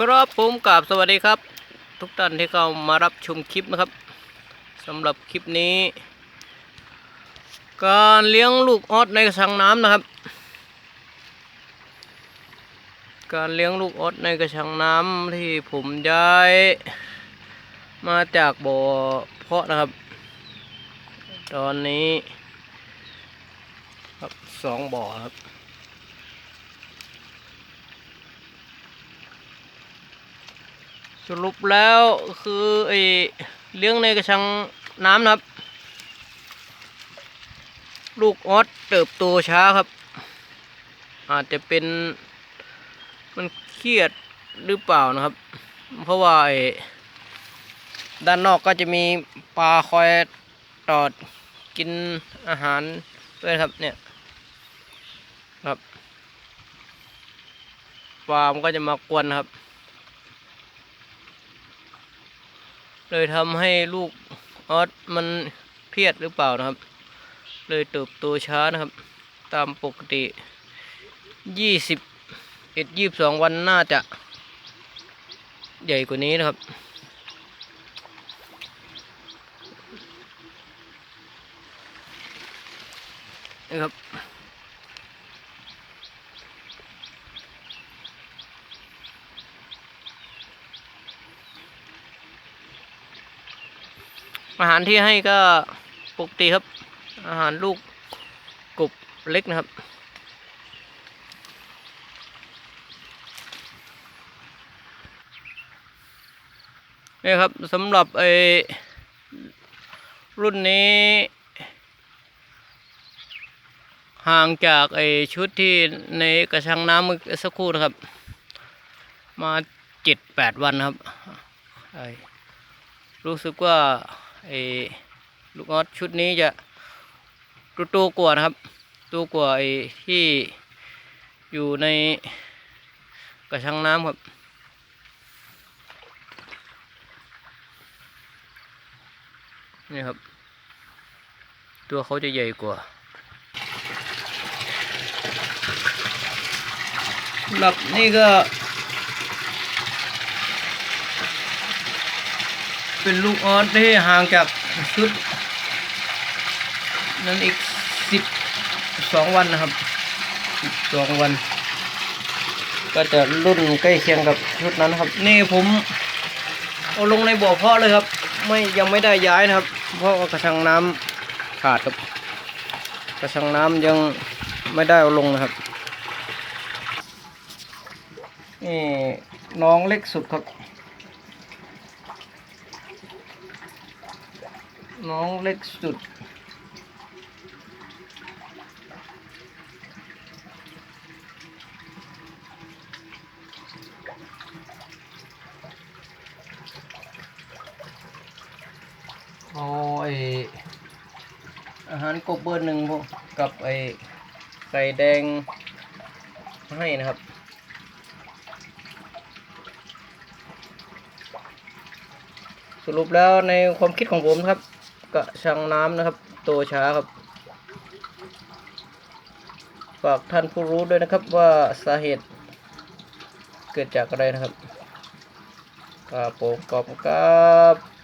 ครับผมกับสวัสดีครับ ทุกท่านที่เข้ามารับชมคลิปนะครับสำหรับคลิปนี้ การเลี้ยงลูกออสในกระชังน้ำนะครับ การเลี้ยงลูกออสในกระชังน้ำที่ผมย้ายมาจากบ่อเพาะนะครับ ตอนนี้ครับสองบ่อครับ สรุปแล้วคือไอเลี้ยงในกระชังน้ำนะครับ ลูกออสเติบโตช้าครับ อาจจะเป็นมันเครียดหรือเปล่านะครับ เพราะว่าไอด้านนอกก็จะมีปลาคอยตอดกินอาหารด้วยครับเนี่ยครับปลามันก็จะมากวนครับ เลยทำให้ลูกออสมันเครียดหรือเปล่านะครับ เลยเติบโตช้านะครับ ตามปกติยี่สิบเอ็ดยี่สองวันน่าจะ ใหญ่กว่านี้นะครับนะครับ อาหารที่ให้ก็ปกติครับ อาหารลูกกบเล็กนะครับ นี่ครับสำหรับไอ้รุ่นนี้ ห่างจากไอ้ชุดที่ในกระชังน้ำสักครู่นะครับ มาเจ็ดแปดวันครับรู้สึกว่า ไอ้ลูกออสชุดนี้จะตัวโตกว่านะครับ ตัวกว่าไอ้ที่อยู่ในกระชังน้ำครับนี่ครับ ตัวเขาจะใหญ่กว่าหรับนี่ก็ เป็นลูกออสที่ห่างจากชุด นั้นอีกสิบสองวันนะครับสิบสองวัน ก็จะรุ่นใกล้เคียงกับชุดนั้นครับ นี่ผมเอาลงในบ่อเพาะเลยครับ ไม่ยังไม่ได้ย้ายนะครับ เพราะกระชังน้ำขาดครับ กระชังน้ำยังไม่ได้เอาลงนะครับนี่น้องเล็กสุดครับ น้องเล็กสุด เอาไออาหารกบเบอร์หนึ่งพวกกับไอไก่แดงให้นะครับสรุปแล้วในความคิดของผมครับ กระชังน้ำนะครับโตช้าครับฝากท่านผู้รู้ด้วยนะครับว่าสาเหตุเกิดจากอะไรนะครับกรับผมขอบครับ